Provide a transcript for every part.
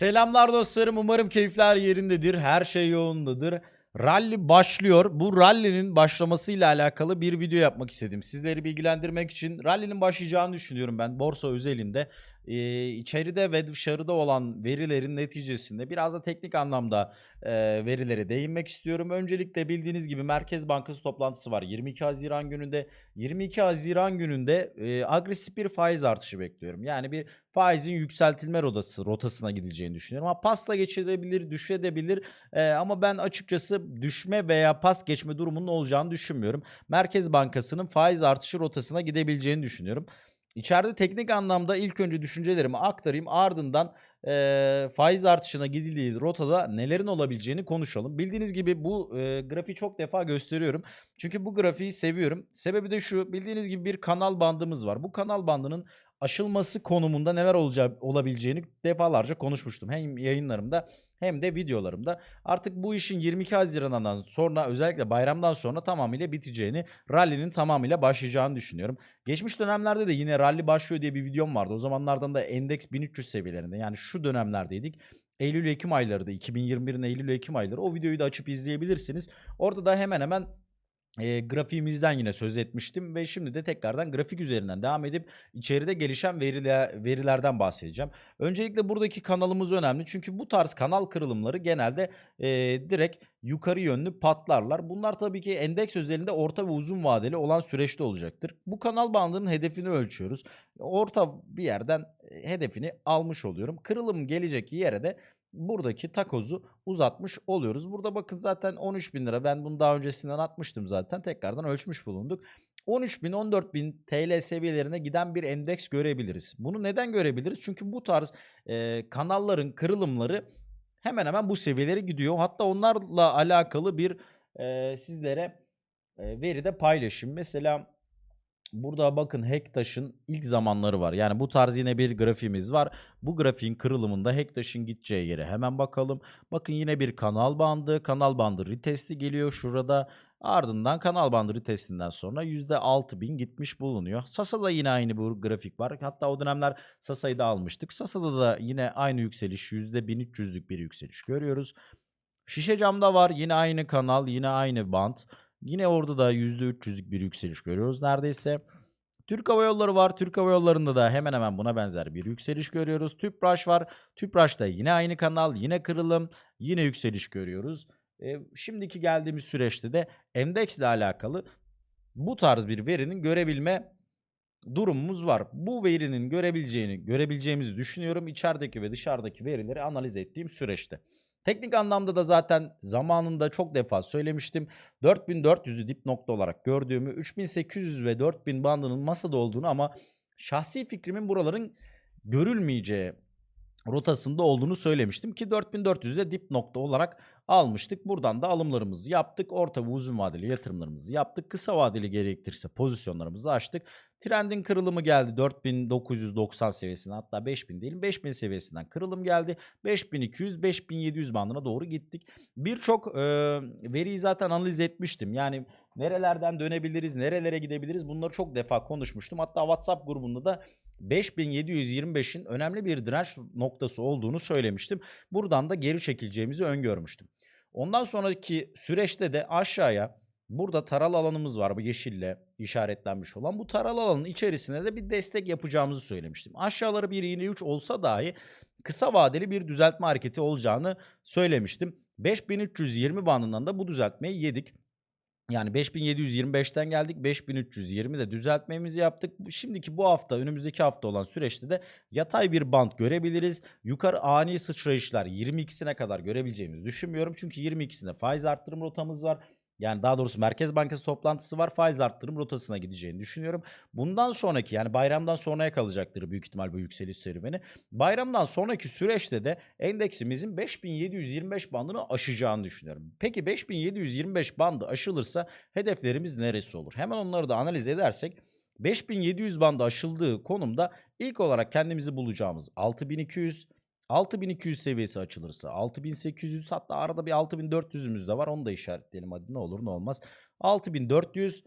Selamlar dostlarım. Umarım keyifler yerindedir. Her şey yolundadır. Rally başlıyor. Bu rally'nin başlamasıyla alakalı bir video yapmak istedim. Sizleri bilgilendirmek için rally'nin başlayacağını düşünüyorum ben borsa özelinde. Ee, içeride ve dışarıda olan verilerin neticesinde biraz da teknik anlamda e, verilere değinmek istiyorum. Öncelikle bildiğiniz gibi Merkez Bankası toplantısı var 22 Haziran gününde. 22 Haziran gününde e, agresif bir faiz artışı bekliyorum. Yani bir faizin yükseltilme rotası rotasına gidileceğini düşünüyorum. Ama pasla geçirebilir, düşebilir. Ee, ama ben açıkçası düşme veya pas geçme durumunun olacağını düşünmüyorum. Merkez Bankası'nın faiz artışı rotasına gidebileceğini düşünüyorum. İçeride teknik anlamda ilk önce düşüncelerimi aktarayım. Ardından eee, faiz artışına gidildiği rotada nelerin olabileceğini konuşalım. Bildiğiniz gibi bu eee, grafiği çok defa gösteriyorum. Çünkü bu grafiği seviyorum. Sebebi de şu. Bildiğiniz gibi bir kanal bandımız var. Bu kanal bandının aşılması konumunda neler olacağı olabileceğini defalarca konuşmuştum. Hem yayınlarımda hem de videolarımda. Artık bu işin 22 Haziran'dan sonra özellikle bayramdan sonra tamamıyla biteceğini, rally'nin tamamıyla başlayacağını düşünüyorum. Geçmiş dönemlerde de yine rally başlıyor diye bir videom vardı. O zamanlardan da endeks 1300 seviyelerinde yani şu dönemlerdeydik. Eylül-Ekim ayları da 2021'in Eylül-Ekim ayları o videoyu da açıp izleyebilirsiniz. Orada da hemen hemen e, grafiğimizden yine söz etmiştim ve şimdi de tekrardan grafik üzerinden devam edip içeride gelişen veriler, verilerden bahsedeceğim. Öncelikle buradaki kanalımız önemli çünkü bu tarz kanal kırılımları genelde e, direkt yukarı yönlü patlarlar. Bunlar tabii ki endeks özelinde orta ve uzun vadeli olan süreçte olacaktır. Bu kanal bandının hedefini ölçüyoruz. Orta bir yerden hedefini almış oluyorum. Kırılım gelecek yere de buradaki takozu uzatmış oluyoruz. Burada bakın zaten 13 bin lira. Ben bunu daha öncesinden atmıştım zaten. Tekrardan ölçmüş bulunduk. 13 bin 14 bin TL seviyelerine giden bir endeks görebiliriz. Bunu neden görebiliriz? Çünkü bu tarz e, kanalların kırılımları hemen hemen bu seviyelere gidiyor. Hatta onlarla alakalı bir e, sizlere e, veri de paylaşayım. Mesela Burada bakın Hektaş'ın ilk zamanları var. Yani bu tarz yine bir grafiğimiz var. Bu grafiğin kırılımında Hektaş'ın gideceği yere hemen bakalım. Bakın yine bir kanal bandı. Kanal bandı retesti geliyor şurada. Ardından kanal bandı retestinden sonra %6000 gitmiş bulunuyor. Sasa'da yine aynı bu grafik var. Hatta o dönemler Sasa'yı da almıştık. Sasa'da da yine aynı yükseliş %1300'lük bir yükseliş görüyoruz. Şişe camda var yine aynı kanal yine aynı band. Yine orada da %300'lük bir yükseliş görüyoruz neredeyse. Türk Hava Yolları var. Türk Hava Yolları'nda da hemen hemen buna benzer bir yükseliş görüyoruz. Tüpraş var. Tüpraş'ta yine aynı kanal, yine kırılım, yine yükseliş görüyoruz. E, şimdiki geldiğimiz süreçte de endeksle alakalı bu tarz bir verinin görebilme durumumuz var. Bu verinin görebileceğini, görebileceğimizi düşünüyorum. İçerideki ve dışarıdaki verileri analiz ettiğim süreçte. Teknik anlamda da zaten zamanında çok defa söylemiştim. 4400'ü dip nokta olarak gördüğümü, 3800 ve 4000 bandının masada olduğunu ama şahsi fikrimin buraların görülmeyeceği rotasında olduğunu söylemiştim ki 4400'de dip nokta olarak almıştık. Buradan da alımlarımızı yaptık. Orta ve uzun vadeli yatırımlarımızı yaptık. Kısa vadeli gerekirse pozisyonlarımızı açtık. Trendin kırılımı geldi 4990 seviyesine hatta 5000 diyelim 5000 seviyesinden kırılım geldi. 5200 5700 bandına doğru gittik. Birçok e, veriyi zaten analiz etmiştim. Yani nerelerden dönebiliriz, nerelere gidebiliriz bunları çok defa konuşmuştum. Hatta WhatsApp grubunda da 5725'in önemli bir direnç noktası olduğunu söylemiştim. Buradan da geri çekileceğimizi öngörmüştüm. Ondan sonraki süreçte de aşağıya burada taral alanımız var bu yeşille işaretlenmiş olan. Bu taral alanın içerisine de bir destek yapacağımızı söylemiştim. Aşağıları bir iğne 3 olsa dahi kısa vadeli bir düzeltme hareketi olacağını söylemiştim. 5320 bandından da bu düzeltmeyi yedik. Yani 5725'ten geldik. 5320'de düzeltmemizi yaptık. Şimdiki bu hafta, önümüzdeki hafta olan süreçte de yatay bir band görebiliriz. Yukarı ani sıçrayışlar 22'sine kadar görebileceğimizi düşünmüyorum. Çünkü 22'sinde faiz arttırım rotamız var. Yani daha doğrusu Merkez Bankası toplantısı var. Faiz arttırım rotasına gideceğini düşünüyorum. Bundan sonraki yani bayramdan sonraya kalacaktır büyük ihtimal bu yükseliş serüveni. Bayramdan sonraki süreçte de endeksimizin 5725 bandını aşacağını düşünüyorum. Peki 5725 bandı aşılırsa hedeflerimiz neresi olur? Hemen onları da analiz edersek 5700 bandı aşıldığı konumda ilk olarak kendimizi bulacağımız 6200 6200 seviyesi açılırsa 6800 hatta arada bir 6400'ümüz de var onu da işaretleyelim hadi ne olur ne olmaz. 6400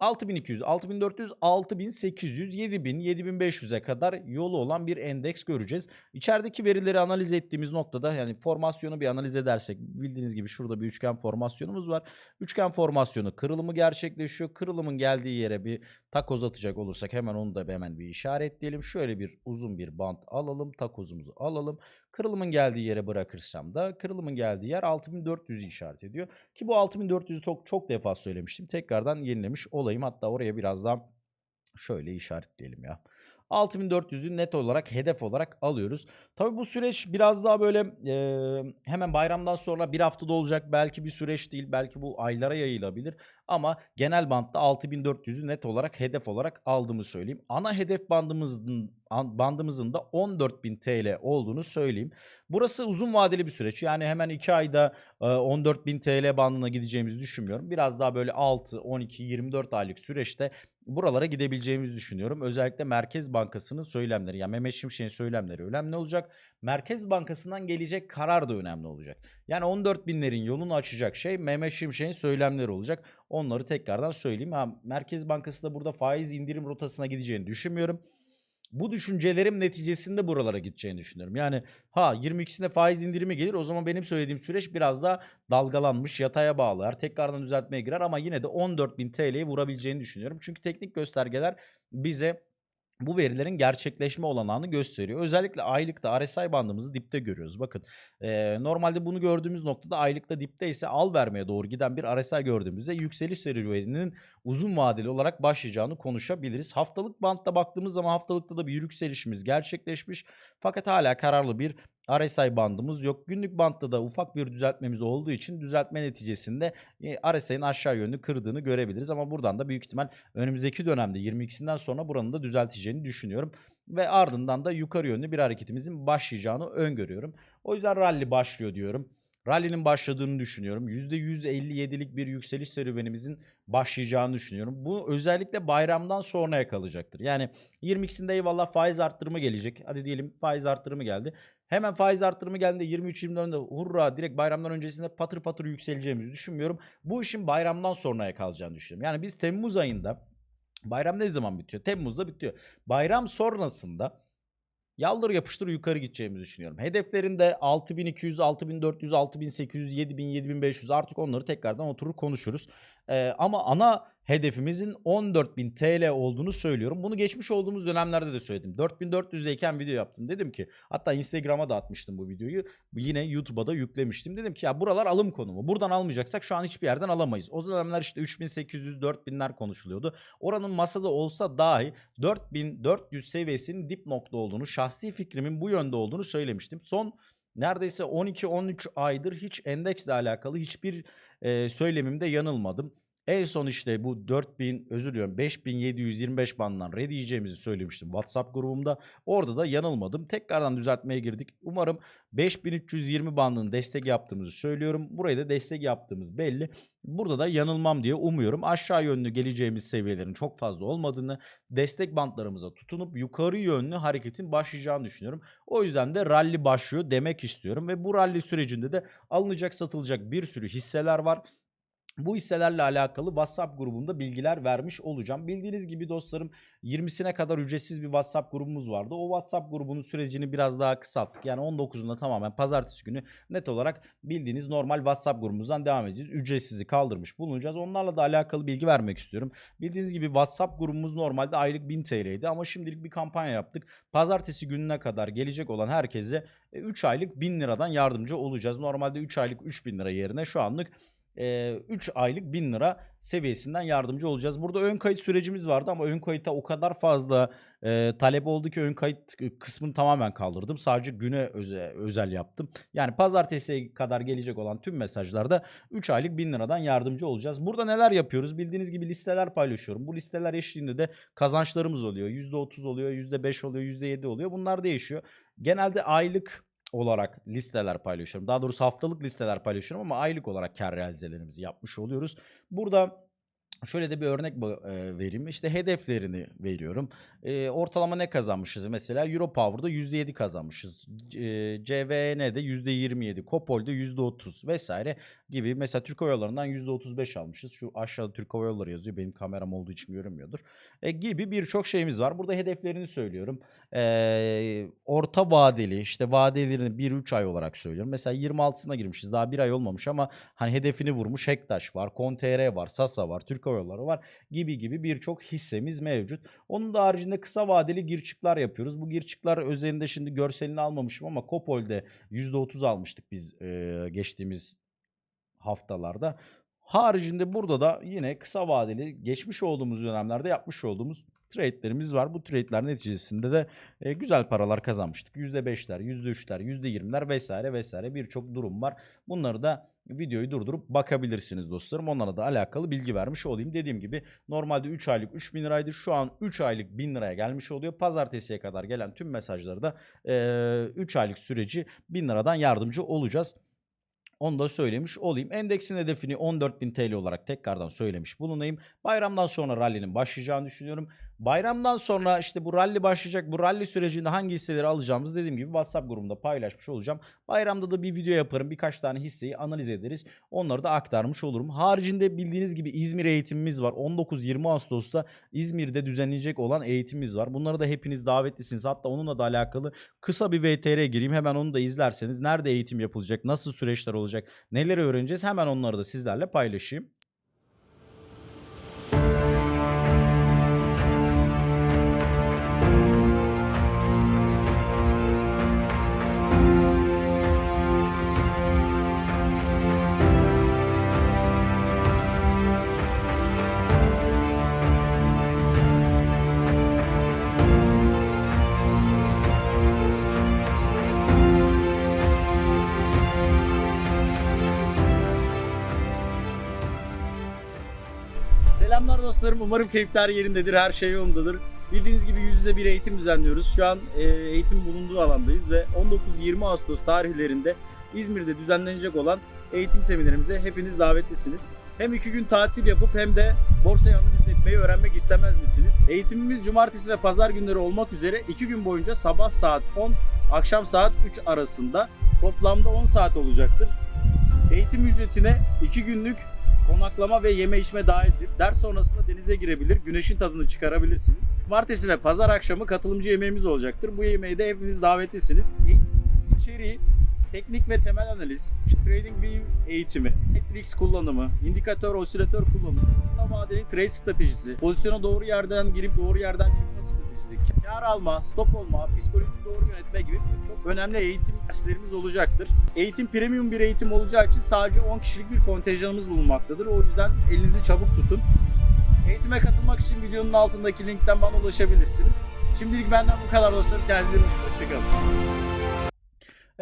6200, 6400, 6800, 7000, 7500'e kadar yolu olan bir endeks göreceğiz. İçerideki verileri analiz ettiğimiz noktada yani formasyonu bir analiz edersek bildiğiniz gibi şurada bir üçgen formasyonumuz var. Üçgen formasyonu kırılımı gerçekleşiyor. Kırılımın geldiği yere bir takoz atacak olursak hemen onu da hemen bir işaretleyelim. Şöyle bir uzun bir bant alalım. Takozumuzu alalım. Kırılımın geldiği yere bırakırsam da kırılımın geldiği yer 6400'ü işaret ediyor. Ki bu 6400'ü çok, çok defa söylemiştim. Tekrardan yenilemiş olayım. Hatta oraya biraz daha şöyle işaretleyelim ya. 6400'ü net olarak hedef olarak alıyoruz. Tabii bu süreç biraz daha böyle e, hemen bayramdan sonra bir haftada olacak belki bir süreç değil. Belki bu aylara yayılabilir. Ama genel bantta 6400'ü net olarak hedef olarak aldığımı söyleyeyim. Ana hedef bandımızın an- bandımızın da 14.000 TL olduğunu söyleyeyim. Burası uzun vadeli bir süreç. Yani hemen 2 ayda e, 14.000 TL bandına gideceğimizi düşünmüyorum. Biraz daha böyle 6, 12, 24 aylık süreçte buralara gidebileceğimizi düşünüyorum. Özellikle Merkez Bankası'nın söylemleri yani Mehmet Şimşek'in söylemleri önemli olacak. Merkez Bankası'ndan gelecek karar da önemli olacak. Yani 14 binlerin yolunu açacak şey Mehmet Şimşek'in söylemleri olacak. Onları tekrardan söyleyeyim. Ha, Merkez Bankası da burada faiz indirim rotasına gideceğini düşünmüyorum. Bu düşüncelerim neticesinde buralara gideceğini düşünüyorum. Yani ha 22'sinde faiz indirimi gelir o zaman benim söylediğim süreç biraz daha dalgalanmış yataya bağlar. Tekrardan düzeltmeye girer ama yine de 14.000 TL'yi vurabileceğini düşünüyorum. Çünkü teknik göstergeler bize bu verilerin gerçekleşme olanağını gösteriyor. Özellikle aylıkta RSI bandımızı dipte görüyoruz. Bakın eee, normalde bunu gördüğümüz noktada aylıkta dipte ise al vermeye doğru giden bir RSI gördüğümüzde yükseliş serüveninin uzun vadeli olarak başlayacağını konuşabiliriz. Haftalık bantta baktığımız zaman haftalıkta da bir yükselişimiz gerçekleşmiş. Fakat hala kararlı bir RSI bandımız yok. Günlük bantta da ufak bir düzeltmemiz olduğu için düzeltme neticesinde e, RSI'nin aşağı yönlü kırdığını görebiliriz. Ama buradan da büyük ihtimal önümüzdeki dönemde 22'sinden sonra buranın da düzelteceğini düşünüyorum. Ve ardından da yukarı yönlü bir hareketimizin başlayacağını öngörüyorum. O yüzden rally başlıyor diyorum. Rally'nin başladığını düşünüyorum. %157'lik bir yükseliş serüvenimizin başlayacağını düşünüyorum. Bu özellikle bayramdan sonraya kalacaktır. Yani 22'sinde eyvallah faiz arttırımı gelecek. Hadi diyelim faiz arttırımı geldi. Hemen faiz arttırımı geldiğinde 23-24'de hurra direkt bayramdan öncesinde patır patır yükseleceğimizi düşünmüyorum. Bu işin bayramdan sonraya kalacağını düşünüyorum. Yani biz Temmuz ayında bayram ne zaman bitiyor? Temmuz'da bitiyor. Bayram sonrasında yaldır yapıştır yukarı gideceğimizi düşünüyorum. Hedeflerinde 6200, 6400, 6800, 7000, 7500 artık onları tekrardan oturur konuşuruz. Ee, ama ana hedefimizin 14.000 TL olduğunu söylüyorum. Bunu geçmiş olduğumuz dönemlerde de söyledim. 4400'deyken video yaptım. Dedim ki hatta Instagram'a da atmıştım bu videoyu. Yine YouTube'a da yüklemiştim. Dedim ki ya buralar alım konumu. Buradan almayacaksak şu an hiçbir yerden alamayız. O dönemler işte 3800 4000'ler konuşuluyordu. Oranın masada olsa dahi 4400 seviyesinin dip nokta olduğunu, şahsi fikrimin bu yönde olduğunu söylemiştim. Son neredeyse 12-13 aydır hiç endeksle alakalı hiçbir e, söylemimde yanılmadım. En son işte bu 4000 özür diliyorum 5725 bandından red yiyeceğimizi söylemiştim WhatsApp grubumda. Orada da yanılmadım. Tekrardan düzeltmeye girdik. Umarım 5320 bandının destek yaptığımızı söylüyorum. Burayı da destek yaptığımız belli. Burada da yanılmam diye umuyorum. Aşağı yönlü geleceğimiz seviyelerin çok fazla olmadığını, destek bantlarımıza tutunup yukarı yönlü hareketin başlayacağını düşünüyorum. O yüzden de rally başlıyor demek istiyorum ve bu rally sürecinde de alınacak satılacak bir sürü hisseler var. Bu hisselerle alakalı WhatsApp grubunda bilgiler vermiş olacağım. Bildiğiniz gibi dostlarım 20'sine kadar ücretsiz bir WhatsApp grubumuz vardı. O WhatsApp grubunun sürecini biraz daha kısalttık. Yani 19'unda tamamen pazartesi günü net olarak bildiğiniz normal WhatsApp grubumuzdan devam edeceğiz. Ücretsizi kaldırmış bulunacağız. Onlarla da alakalı bilgi vermek istiyorum. Bildiğiniz gibi WhatsApp grubumuz normalde aylık 1000 TL'ydi ama şimdilik bir kampanya yaptık. Pazartesi gününe kadar gelecek olan herkese 3 aylık 1000 liradan yardımcı olacağız. Normalde 3 aylık 3000 lira yerine şu anlık 3 aylık 1000 lira seviyesinden yardımcı olacağız. Burada ön kayıt sürecimiz vardı ama ön kayıta o kadar fazla e, talep oldu ki ön kayıt kısmını tamamen kaldırdım. Sadece güne özel, özel yaptım. Yani pazartesiye kadar gelecek olan tüm mesajlarda 3 aylık 1000 liradan yardımcı olacağız. Burada neler yapıyoruz? Bildiğiniz gibi listeler paylaşıyorum. Bu listeler eşliğinde de kazançlarımız oluyor. %30 oluyor, %5 oluyor, %7 oluyor. Bunlar değişiyor. Genelde aylık olarak listeler paylaşıyorum. Daha doğrusu haftalık listeler paylaşıyorum ama aylık olarak kar realizelerimizi yapmış oluyoruz. Burada Şöyle de bir örnek e, vereyim. İşte hedeflerini veriyorum. E, ortalama ne kazanmışız? Mesela Europower'da %7 kazanmışız. E, CVN'de %27, Kopol'de %30 vesaire. Gibi. Mesela Türk Hava Yolları'ndan %35 almışız. Şu aşağıda Türk Hava Yolları yazıyor. Benim kameram olduğu için görünmüyordur. E, gibi birçok şeyimiz var. Burada hedeflerini söylüyorum. E, orta vadeli işte vadelerini 1-3 ay olarak söylüyorum. Mesela 26'sına girmişiz. Daha bir ay olmamış ama hani hedefini vurmuş Hektaş var, Konter var, Sasa var, Türk Hava Yolları var gibi gibi birçok hissemiz mevcut. Onun da haricinde kısa vadeli girçikler yapıyoruz. Bu girçikler özelinde şimdi görselini almamışım ama Kopol'de %30 almıştık biz e, geçtiğimiz haftalarda. Haricinde burada da yine kısa vadeli geçmiş olduğumuz dönemlerde yapmış olduğumuz trade'lerimiz var. Bu trade'ler neticesinde de e, güzel paralar kazanmıştık. %5'ler, %3'ler, %20'ler vesaire vesaire birçok durum var. Bunları da videoyu durdurup bakabilirsiniz dostlarım. Onlara da alakalı bilgi vermiş olayım. Dediğim gibi normalde 3 aylık 3000 liraydı. Şu an 3 aylık 1000 liraya gelmiş oluyor. Pazartesiye kadar gelen tüm mesajları da e, 3 aylık süreci 1000 liradan yardımcı olacağız. Onu da söylemiş olayım. Endeksin hedefini 14.000 TL olarak tekrardan söylemiş bulunayım. Bayramdan sonra rally'nin başlayacağını düşünüyorum. Bayramdan sonra işte bu rally başlayacak. Bu rally sürecinde hangi hisseleri alacağımızı dediğim gibi WhatsApp grubumda paylaşmış olacağım. Bayramda da bir video yaparım. Birkaç tane hisseyi analiz ederiz. Onları da aktarmış olurum. Haricinde bildiğiniz gibi İzmir eğitimimiz var. 19-20 Ağustos'ta İzmir'de düzenlenecek olan eğitimimiz var. Bunları da hepiniz davetlisiniz. Hatta onunla da alakalı kısa bir VTR gireyim. Hemen onu da izlerseniz nerede eğitim yapılacak, nasıl süreçler olacak, neleri öğreneceğiz hemen onları da sizlerle paylaşayım. Selamlar dostlarım. Umarım keyifler yerindedir. Her şey yolundadır. Bildiğiniz gibi yüz yüze bir eğitim düzenliyoruz. Şu an e, eğitim bulunduğu alandayız ve 19-20 Ağustos tarihlerinde İzmir'de düzenlenecek olan eğitim seminerimize hepiniz davetlisiniz. Hem iki gün tatil yapıp hem de borsayı analiz etmeyi öğrenmek istemez misiniz? Eğitimimiz cumartesi ve pazar günleri olmak üzere iki gün boyunca sabah saat 10, akşam saat 3 arasında toplamda 10 saat olacaktır. Eğitim ücretine 2 günlük konaklama ve yeme içme dahildir. Ders sonrasında denize girebilir, güneşin tadını çıkarabilirsiniz. Cumartesi ve pazar akşamı katılımcı yemeğimiz olacaktır. Bu yemeğe de hepiniz davetlisiniz. Eğitimimizin içeriği teknik ve temel analiz, işte TradingView eğitimi, Matrix kullanımı, indikatör, osilatör kullanımı, kısa vadeli trade stratejisi, pozisyona doğru yerden girip doğru yerden çıkma stratejisi, kar alma, stop olma, psikolojiyi doğru yönetme gibi çok önemli eğitim derslerimiz olacaktır. Eğitim premium bir eğitim olacağı için sadece 10 kişilik bir kontenjanımız bulunmaktadır. O yüzden elinizi çabuk tutun. Eğitime katılmak için videonun altındaki linkten bana ulaşabilirsiniz. Şimdilik benden bu kadar dostlarım. Kendinize iyi bakın. Hoşçakalın.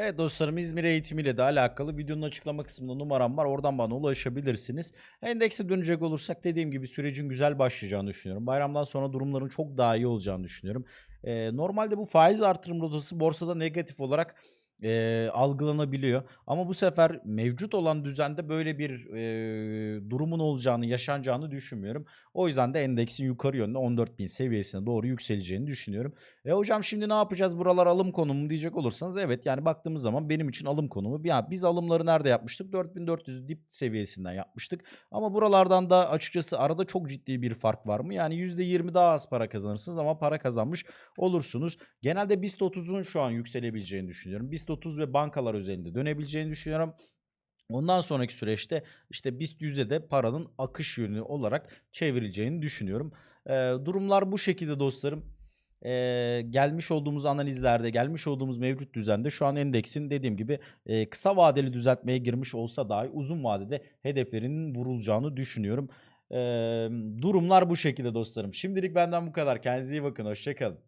Evet dostlarım İzmir eğitimiyle de alakalı videonun açıklama kısmında numaram var. Oradan bana ulaşabilirsiniz. Endekse dönecek olursak dediğim gibi sürecin güzel başlayacağını düşünüyorum. Bayramdan sonra durumların çok daha iyi olacağını düşünüyorum. Ee, normalde bu faiz artırım rotası borsada negatif olarak e, algılanabiliyor. Ama bu sefer mevcut olan düzende böyle bir e, durumun olacağını, yaşanacağını düşünmüyorum. O yüzden de endeksin yukarı yönde 14.000 seviyesine doğru yükseleceğini düşünüyorum. E hocam şimdi ne yapacağız? Buralar alım konumu diyecek olursanız evet yani baktığımız zaman benim için alım konumu. Ya biz alımları nerede yapmıştık? 4400 dip seviyesinden yapmıştık. Ama buralardan da açıkçası arada çok ciddi bir fark var mı? Yani %20 daha az para kazanırsınız ama para kazanmış olursunuz. Genelde BIST 30'un şu an yükselebileceğini düşünüyorum. BIST 30 ve bankalar üzerinde dönebileceğini düşünüyorum. Ondan sonraki süreçte işte BIST 100'e de paranın akış yönü olarak çevrileceğini düşünüyorum. Ee, durumlar bu şekilde dostlarım. Ee, gelmiş olduğumuz analizlerde, gelmiş olduğumuz mevcut düzende şu an endeksin dediğim gibi e, kısa vadeli düzeltmeye girmiş olsa dahi uzun vadede hedeflerinin vurulacağını düşünüyorum. Ee, durumlar bu şekilde dostlarım. Şimdilik benden bu kadar. Kendinize iyi bakın. Hoşçakalın.